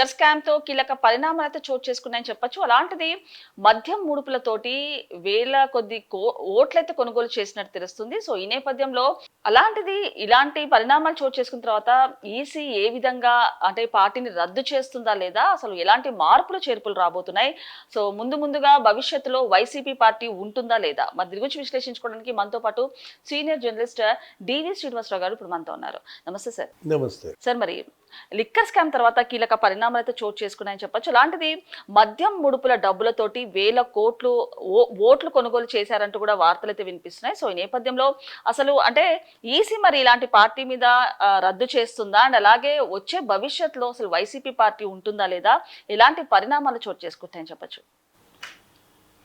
స్కామ్తో కీలక పరిణామాలు అయితే చోటు చేసుకున్నాయని చెప్పొచ్చు. అలాంటిది మద్యం ముడుపులతోటి వేల కొద్ది కో- ఓట్లయితే కొనుగోలు చేసినట్టు తెలుస్తుంది. సో ఈ నేపథ్యంలో అలాంటిది ఇలాంటి పరిణామాలు చోటు చేసుకున్న తర్వాత ఈసీ ఏ విధంగా అంటే పార్టీని రద్దు చేస్తుందా లేదా? అసలు ఎలాంటి మార్పులు చేర్పులు రాబోతున్నాయి? సో ముందు ముందుగా భవిష్యత్తులో వైసీపీ పార్టీ ఉంటుందా లేదా? మరి దీని గురించి విశ్లేషించుకోవడానికి మనతో పాటు సీనియర్ జర్నలిస్ట్ డివి శ్రీనివాసరావు గారు ఇప్పుడు మనతో ఉన్నారు. నమస్తే సార్. నమస్తే. సార్ మరి లిక్కర్ స్కామ్ తర్వాత కీలక పరిణామాలు అయితే చోటు చేసుకున్నాయని చెప్పొచ్చు. అలాంటిది మద్యం ముడుపుల డబ్బులతోటి వేల కోట్లు ఓట్లు కొనుగోలు చేశారంటూ కూడా వార్తలు అయితే వినిపిస్తున్నాయి. సో ఈ నేపథ్యంలో అసలు అంటే ఈసీ మరి ఇలాంటి పార్టీ మీద రద్దు చేస్తుందా? అండ్ అలాగే వచ్చే భవిష్యత్తులో అసలు వైసీపీ పార్టీ ఉంటుందా లేదా? ఎలాంటి పరిణామాలు చోటు చేసుకుంటాయని చెప్పొచ్చు.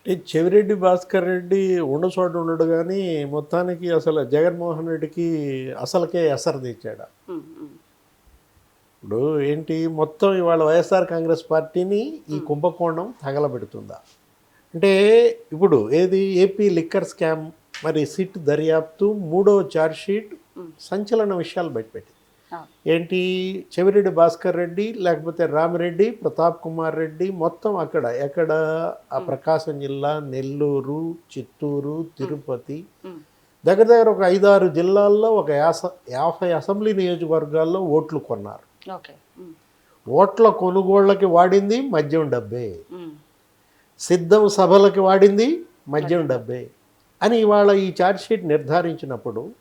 ఈ చెవిరెడ్డి భాస్కర్ రెడ్డి ఉండచోట ఉండడు కానీ మొత్తానికి అసలు జగన్మోహన్ రెడ్డికి అసలుకే ఎసరు తెచ్చాడు ఇప్పుడు ఏంటి? మొత్తం ఇవాళ వైఎస్ఆర్ కాంగ్రెస్ పార్టీని ఈ కుంభకోణం తగలబెడుతుందా? అంటే ఇప్పుడు ఏది? ఏపీ లిక్కర్ స్కామ్ మరి సిట్ దర్యాప్తు మూడో ఛార్జ్ షీట్ సంచలన విషయాలు బయటపెట్టింది. ఏంటి? చెవిరెడ్డి భాస్కర్ రెడ్డి లేకపోతే రామిరెడ్డి ప్రతాప్ కుమార్ రెడ్డి మొత్తం అక్కడ ఎక్కడ? ఆ ప్రకాశం జిల్లా నెల్లూరు చిత్తూరు తిరుపతి. దగ్గర దగ్గర ఒక ఐదారు జిల్లాల్లో ఒక యాస యాభై అసెంబ్లీ నియోజకవర్గాల్లో ఓట్లు కొన్నారు. ఓట్ల కొనుగోళ్ళకి వాడింది మద్యం డబ్బే. సిద్ధం సభలకి వాడింది మద్యం డబ్బే. అని ఇవాళ ఈ ఛార్జ్షీట్ నిర్ధారించినప్పుడు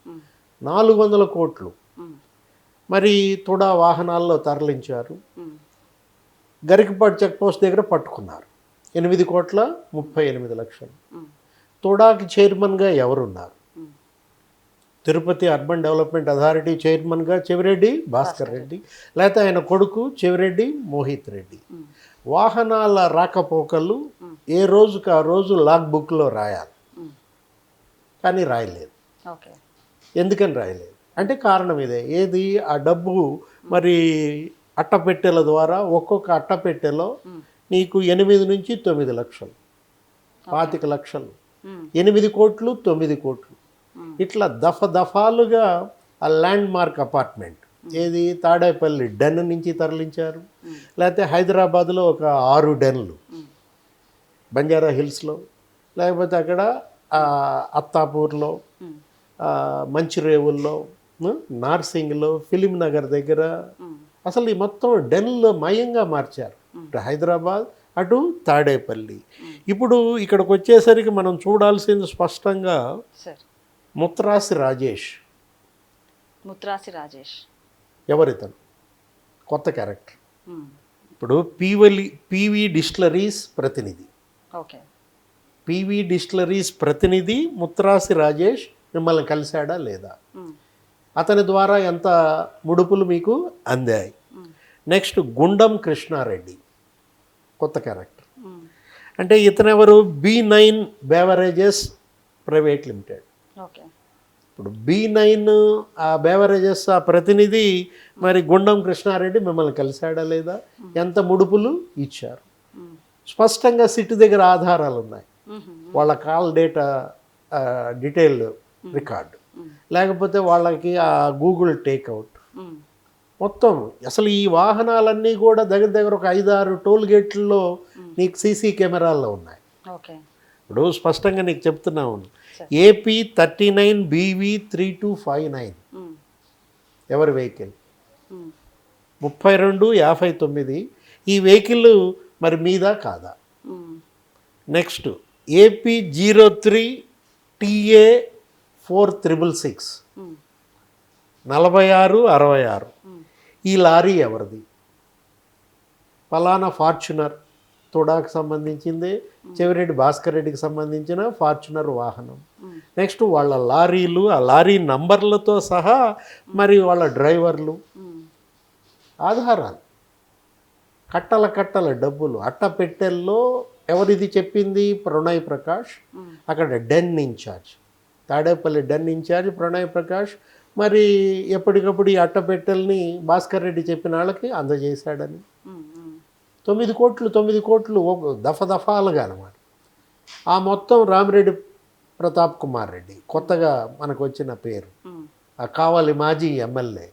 నాలుగు వందల కోట్లు. మరి తుడా వాహనాల్లో తరలించారు. గరికపాటి చెక్ పోస్ట్ దగ్గర పట్టుకున్నారు. ఎనిమిది కోట్ల ముప్పై ఎనిమిది లక్షలు. తుడాకి చైర్మన్గా ఎవరున్నారు? తిరుపతి అర్బన్ డెవలప్మెంట్ అథారిటీ చైర్మన్గా చెవిరెడ్డి భాస్కర్ రెడ్డి లేకపోతే ఆయన కొడుకు చెవిరెడ్డి మోహిత్ రెడ్డి. వాహనాల రాకపోకలు ఏ రోజుకి ఆ రోజు లాగ్ బుక్లో రాయాలి కానీ రాయలేదు. ఓకే. ఎందుకని రాయలేదు? అంటే కారణం ఇదే. ఏది? ఆ డబ్బు మరి అట్టపెట్టెల ద్వారా ఒక్కొక్క అట్టపెట్టెలో నీకు ఎనిమిది నుంచి తొమ్మిది లక్షలు. పాతిక లక్షలు. ఎనిమిది కోట్లు తొమ్మిది కోట్లు. ఇట్లా దఫ దఫాలుగా ఆ ల్యాండ్ మార్క్ అపార్ట్మెంట్ ఏది? తాడేపల్లి డెన్ నుంచి తరలించారు. లేకపోతే హైదరాబాద్లో ఒక ఆరు డెన్లు. బంజారా హిల్స్లో. లేకపోతే అక్కడ అత్తాపూర్లో మంచిరేవుల్లో నార్సింగ్లో ఫిలిం నగర్ దగ్గర. అసలు ఈ మొత్తం డెన్లో మయంగా మార్చారు. హైదరాబాద్ అటు తాడేపల్లి. ఇప్పుడు ఇక్కడికి వచ్చేసరికి మనం చూడాల్సింది స్పష్టంగా ముత్రాసి రాజేష్. ముత్రాసి రాజేష్. ఎవరితను? కొత్త క్యారెక్టర్. ఇప్పుడు పీవలి పీవీ డిస్టిలరీస్ ప్రతినిధి. ఓకే. పీవీ డిస్టిలరీస్ ప్రతినిధి ముత్రాసి రాజేష్ మిమ్మల్ని కలిశాడా లేదా? అతని ద్వారా ఎంత ముడుపులు మీకు అందాయి? నెక్స్ట్ గుండం కృష్ణారెడ్డి. కొత్త క్యారెక్టర్. అంటే ఇతనెవరు? B nine beverages private limited. ఇప్పుడు బి నైన్ ఆ బేవరేజెస్ ఆ ప్రతినిధి మరి గుండం కృష్ణారెడ్డి మిమ్మల్ని కలిశాడా లేదా? ఎంత ముడుపులు ఇచ్చారు? స్పష్టంగా సిట్ దగ్గర ఆధారాలు ఉన్నాయి. వాళ్ళ కాల్ డేటా డీటెయిల్ రికార్డు. లేకపోతే వాళ్ళకి ఆ గూగుల్ టేక్అవుట్. మొత్తం అసలు ఈ వాహనాలన్నీ కూడా దగ్గర దగ్గర ఒక ఐదారు టోల్ గేట్లలో నీకు సీసీ కెమెరాల్లో ఉన్నాయి. ఓకే. ఇప్పుడు స్పష్టంగా నీకు చెప్తున్నాను. AP thirty nine BV three two five nine. ఎవరి వెహికల్? ముప్పై రెండు యాభై తొమ్మిది. ఈ వెహికల్ మరి మీద కాదా? Next AP zero three TA four triple six. నలభై ఆరు అరవై ఆరు. ఈ లారీ ఎవరిది? ఫలానా ఫార్చునర్. తుడాకు సంబంధించింది చెవిరెడ్డి భాస్కర్ రెడ్డికి సంబంధించిన ఫార్చునర్ వాహనం. నెక్స్ట్ వాళ్ళ లారీలు ఆ లారీ నంబర్లతో సహా మరి వాళ్ళ డ్రైవర్లు. ఆధారాలు. కట్టల కట్టల డబ్బులు. అట్టపెట్టెల్లో ఎవరిది చెప్పింది? ప్రణయ్ ప్రకాష్. అక్కడ den incharge. Tadepalli den incharge Pranay Prakash. మరి ఎప్పటికప్పుడు ఈ అట్టపెట్టెల్ని భాస్కర్ రెడ్డి చెప్పిన వాళ్ళకి అందజేశాడని. తొమ్మిది కోట్లు తొమ్మిది కోట్లు ఒక దఫ దఫాలుగా అనమాట ఆ మొత్తం రామిరెడ్డి ప్రతాప్ కుమార్ రెడ్డి కొత్తగా మనకు వచ్చిన పేరు. ఆ కావాలి మాజీ ఎమ్మెల్యే.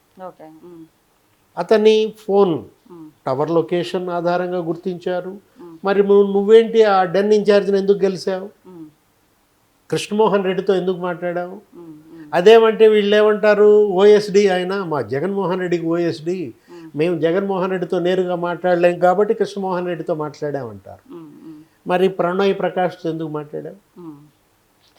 అతని ఫోన్ టవర్ లొకేషన్ ఆధారంగా గుర్తించారు. మరి నువ్వు నువ్వేంటి ఆ డెన్ ఇన్ఛార్జ్ని ఎందుకు గెలిచావు? కృష్ణమోహన్ రెడ్డితో ఎందుకు మాట్లాడావు? అదేమంటే వీళ్ళు ఏమంటారు? ఓఎస్డి ఆయన మా జగన్మోహన్ రెడ్డికి ఓఎస్డి మేము జగన్మోహన్ రెడ్డితో నేరుగా మాట్లాడలేం కాబట్టి కృష్ణమోహన్ రెడ్డితో మాట్లాడామంటారు. మరి ప్రణయ్ ప్రకాష్ ఎందుకు మాట్లాడావు ఉమ్.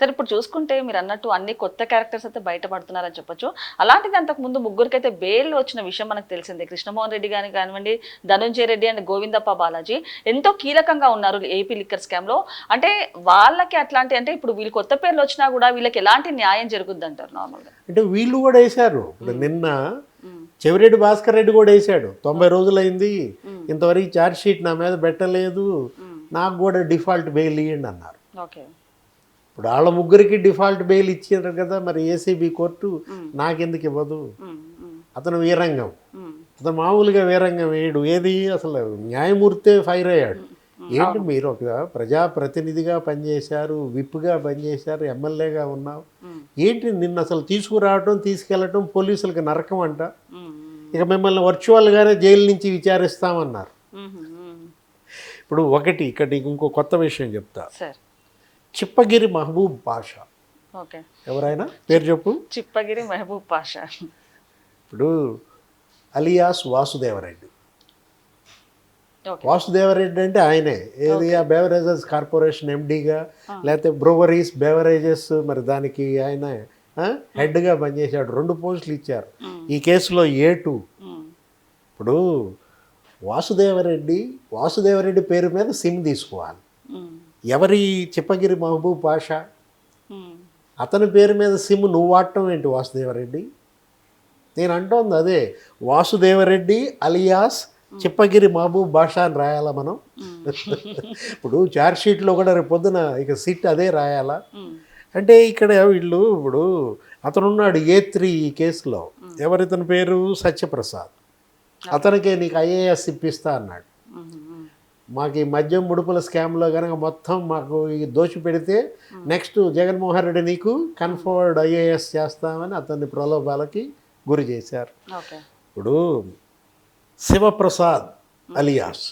సరే ఇప్పుడు చూసుకుంటే మీరు అన్నట్టు అన్ని కొత్త క్యారెక్టర్స్ అయితే బయటపడుతున్నారని చెప్పొచ్చు. అలాంటిది అంతకు ముందు ముగ్గురికి అయితే బెయిల్ వచ్చిన విషయం మనకు తెలిసిందే. కృష్ణమోహన్ రెడ్డి గాని కానివ్వండి ధనుంజయ రెడ్డి అండ్ గోవిందప్ప బాలాజీ ఎంతో కీలకంగా ఉన్నారు ఏపీ లిక్కర్ స్కామ్లో. అంటే వాళ్ళకి అట్లాంటి అంటే ఇప్పుడు వీళ్ళు కొత్త పేర్లు వచ్చినా కూడా వీళ్ళకి ఎలాంటి న్యాయం జరుగుద్ది అంటారు నార్మల్గా అంటే వీళ్ళు కూడా వేశారు. నిన్న చెవిరెడ్డి భాస్కర్ రెడ్డి కూడా వేశాడు తొంభై రోజులైంది. ఇంతవరకు ఛార్జ్ షీట్ నా మీద పెట్టలేదు. నాకు కూడా డిఫాల్ట్ బెయిల్ ఇవ్వండి అన్నారు. ఇప్పుడు వాళ్ళ ముగ్గురికి డిఫాల్ట్ బెయిల్ ఇచ్చారు కదా మరి ఏసీబీ కోర్టు నాకెందుకు ఇవ్వదు? అతను వీరంగం. అతను మామూలుగా వీరంగం వేయడు. ఏది? అసలు న్యాయమూర్తే ఫైర్ అయ్యాడు. ఏంటి మీరు ఒక ప్రజాప్రతినిధిగా పనిచేశారు విప్గా పనిచేశారు ఎమ్మెల్యేగా ఉన్నావు? ఏంటి నిన్ను అసలు తీసుకురావటం తీసుకెళ్ళటం పోలీసులకు నరకం అంట? ఇక మిమ్మల్ని వర్చువల్గానే జైలు నుంచి విచారిస్తామన్నారు. ఇప్పుడు ఒకటి ఇక్కడ నీకు ఇంకో కొత్త విషయం చెప్తా. చిప్పగిరి మహబూబ్ ఓకే. ఎవరైనా? పేరు చెప్పు. చిప్పగిరి మహబూబ్ పాషా. ఇప్పుడు అలియాస్ వాసుదేవరెడ్డి. వాసుదేవరెడ్డి అంటే ఆయనే. ఏది ఆ బెవరేజెస్ కార్పొరేషన్ ఎండీగా లేకపోతే బ్రోవరీస్ బెవరేజెస్ మరి దానికి ఆయన హెడ్గా పనిచేశాడు. రెండు పోస్టులు ఇచ్చారు. ఈ కేసులో ఏ టూ? ఇప్పుడు వాసుదేవరెడ్డి వాసుదేవరెడ్డి పేరు మీద సిమ్ తీసుకోవాలి. ఎవరి చిప్పగిరి మహబూబ్ పాషా? అతని పేరు మీద సిమ్ నువ్వు వాడటం ఏంటి వాసుదేవరెడ్డి? నేను అంటోంది అదే వాసుదేవరెడ్డి అలియాస్ చిప్పగిరి మహబూబ్ బాషా అని రాయాలా మనం? ఇప్పుడు చార్జ్ షీట్లో కూడా రేపు పొద్దున ఇక సిట్ అదే రాయాలా? అంటే ఇక్కడ వీళ్ళు ఇప్పుడు అతను ఉన్నాడు ఏ త్రీ ఈ కేసులో. ఎవరితని పేరు? సత్యప్రసాద్. అతనికే నీకు ఐఏఎస్ ఇప్పిస్తా అన్నాడు. మాకు ఈ మద్యం ముడుపుల స్కామ్లో కనుక మొత్తం మాకు ఈ దోషి పెడితే నెక్స్ట్ జగన్మోహన్ రెడ్డి నీకు కన్ఫర్డ్ ఐఏఎస్ చేస్తామని అతన్ని ప్రలోభాలకి గురి చేశారు. ఇప్పుడు శివప్రసాద్ అలియాస్.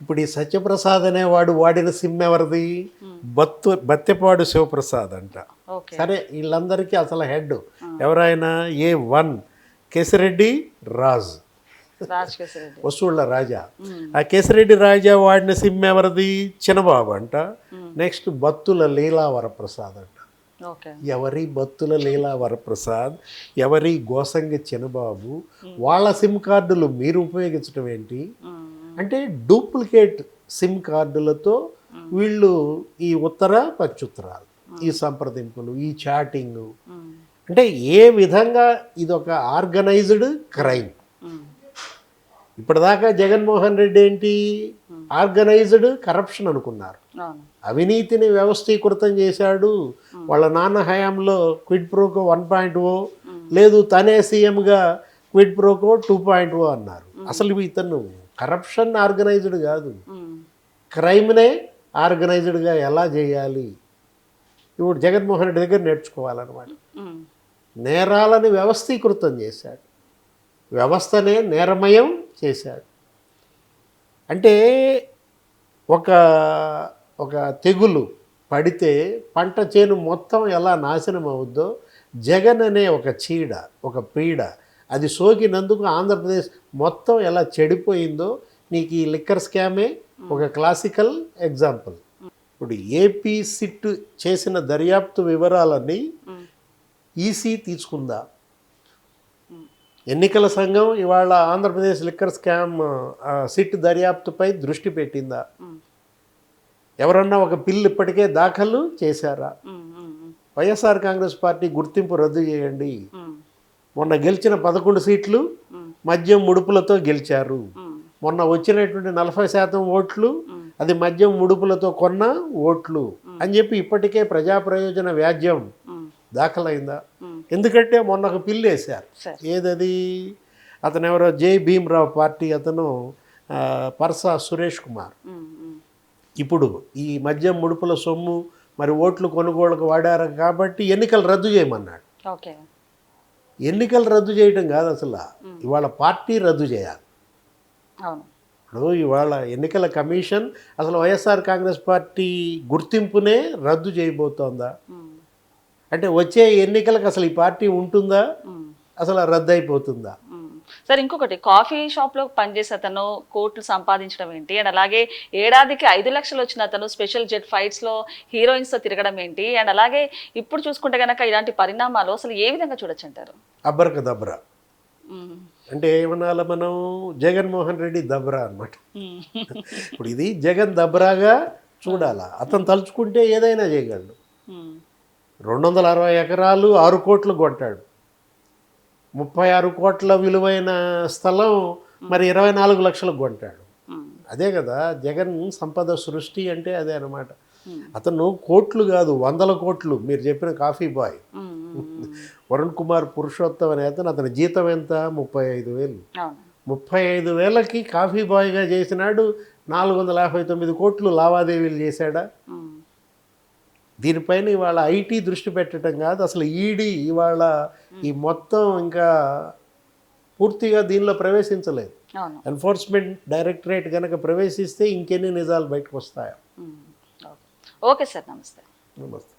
ఇప్పుడు ఈ సత్యప్రసాద్ అనేవాడు వాడిన సిమ్ ఎవరిది? బత్తు బత్తెపాడు శివప్రసాద్ అంట. సరే వీళ్ళందరికీ అసలు హెడ్. ఎవరైనా ఏ వన్. కేసిరెడ్డి రాజ్. వసూళ్ళ రాజా. ఆ కేసిరెడ్డి రాజా వాడిన సిమ్ ఎవరిది? చిన్నబాబు అంట. నెక్స్ట్ బత్తుల లీలా వరప్రసాద్ అంట ఎవరి బత్తుల లీలా వరప్రసాద్ ఎవరి గోసంగి చిన్నబాబు? వాళ్ళ సిమ్ కార్డులు మీరు ఉపయోగించడం ఏంటి? అంటే డూప్లికేట్ సిమ్ కార్డులతో వీళ్ళు ఈ ఉత్తర పచ్చుత్తరాలు ఈ సంప్రదింపులు ఈ చాటింగ్. అంటే ఏ విధంగా ఇది ఒక ఆర్గనైజ్డ్ క్రైమ్? ఇప్పటిదాకా జగన్మోహన్ రెడ్డి ఏంటి? ఆర్గనైజ్డ్ కరప్షన్ అనుకున్నారు. అవును. అవినీతిని వ్యవస్థీకృతం చేశాడు. వాళ్ళ నాన్న హయాంలో quid pro quo one point O లేదు తనే సీఎంగా quid pro quo two point O అన్నారు. అసలు ఇతను కరప్షన్ ఆర్గనైజ్డ్ కాదు. క్రైమ్నే ఆర్గనైజ్డ్గా ఎలా చేయాలి? ఇప్పుడు జగన్మోహన్ రెడ్డి దగ్గర నేర్చుకోవాలన్నమాట. నేరాలను వ్యవస్థీకృతం చేశాడు. వ్యవస్థనే నేరమయం చేశాడు. అంటే ఒక ఒక తెగులు పడితే పంట చేను మొత్తం ఎలా నాశనం అవుద్దో జగన్ అనే ఒక చీడ ఒక పీడ అది సోకినందుకు ఆంధ్రప్రదేశ్ మొత్తం ఎలా చెడిపోయిందో నీకు ఈ లిక్కర్ స్కామే ఒక క్లాసికల్ ఎగ్జాంపుల్. ఇప్పుడు ఏపీ సిట్ చేసిన దర్యాప్తు వివరాలన్నీ ఈసీ తీసుకుందా? ఎన్నికల సంఘం ఇవాళ ఆంధ్రప్రదేశ్ లిక్కర్ స్కామ్ సిట్ దర్యాప్తుపై దృష్టి పెట్టిందా? ఎవరన్నా ఒక బిల్లు ఇప్పటికే దాఖలు చేశారా? వైఎస్ఆర్ కాంగ్రెస్ పార్టీ గుర్తింపు రద్దు చేయండి. మొన్న గెలిచిన పదకొండు సీట్లు మద్యం ముడుపులతో గెలిచారు. మొన్న వచ్చినటువంటి నలభై శాతం ఓట్లు అది మద్యం ముడుపులతో కొన్న ఓట్లు అని చెప్పి ఇప్పటికే ప్రజా ప్రయోజన వ్యాజ్యం దాఖలైందా? ఎందుకంటే మొన్న ఒక పిల్లు వేశారు. ఏదది? అతను ఎవరో జై భీమ్రావు పార్టీ అతను పర్సా సురేష్ కుమార్. ఇప్పుడు ఈ మద్యం ముడుపుల సొమ్ము మరి ఓట్లు కొనుగోలుకు వాడారు కాబట్టి ఎన్నికలు రద్దు చేయమన్నాడు. ఎన్నికలు రద్దు చేయడం కాదు అసలు. ఇవాళ పార్టీ రద్దు చేయాలి. ఇప్పుడు ఇవాళ ఎన్నికల కమిషన్ అసలు వైఎస్ఆర్ కాంగ్రెస్ పార్టీ గుర్తింపునే రద్దు చేయబోతోందా? అంటే వచ్చే ఎన్నికలకు అసలు ఈ పార్టీ ఉంటుందా? అసలు రద్దు అయిపోతుందా. సార్ ఇంకొకటి కాఫీ షాప్లో పనిచేసే అతను కోట్లు సంపాదించడం ఏంటి? అండ్ అలాగే ఏడాదికి ఐదు లక్షలు వచ్చిన అతను స్పెషల్ జెట్ ఫైట్స్లో హీరోయిన్స్తో తిరగడం ఏంటి? అండ్ అలాగే ఇప్పుడు చూసుకుంటే గనక ఇలాంటి పరిణామాలు అసలు ఏ విధంగా చూడొచ్చు అంటారు అబ్బరక దబ్రా. ఉమ్, అంటే ఏమనాలి మనం? జగన్మోహన్ రెడ్డి దబ్రా అన్నమాట. ఉమ్, ఇప్పుడు ఇది జగన్ దబ్రాగా చూడాలా? అతను తలుచుకుంటే ఏదైనా చేయగలడు. రెండు వందల అరవై ఎకరాలు ఆరు కోట్లు కొట్టాడు. ముప్పై ఆరు కోట్ల విలువైన స్థలం మరి ఇరవై నాలుగు లక్షలకు కొంటాడు. అదే కదా జగన్ సంపద సృష్టి అంటే అదే అనమాట. అతను కోట్లు కాదు వందల కోట్లు మీరు చెప్పిన కాఫీ బాయ్. వరుణ్ కుమార్ పురుషోత్తం అనే అతను అతని జీతం ఎంత? ముప్పై ఐదు వేలు. ముప్పై ఐదు వేలకి కాఫీ బాయ్గా చేసినాడు నాలుగు వందల యాభై తొమ్మిది కోట్లు లావాదేవీలు చేశాడా? దీనిపైన ఇవాళ ఐటీ దృష్టి పెట్టడం కాదు అసలు ఈడీ ఇవాళ ఈ మొత్తం ఇంకా పూర్తిగా దీనిలో ప్రవేశించలేదు. ఎన్ఫోర్స్మెంట్ డైరెక్టరేట్ కనుక ప్రవేశిస్తే ఇంకెన్ని నిజాలు బయటకు వస్తాయో. ఓకే సార్ నమస్తే. నమస్తే.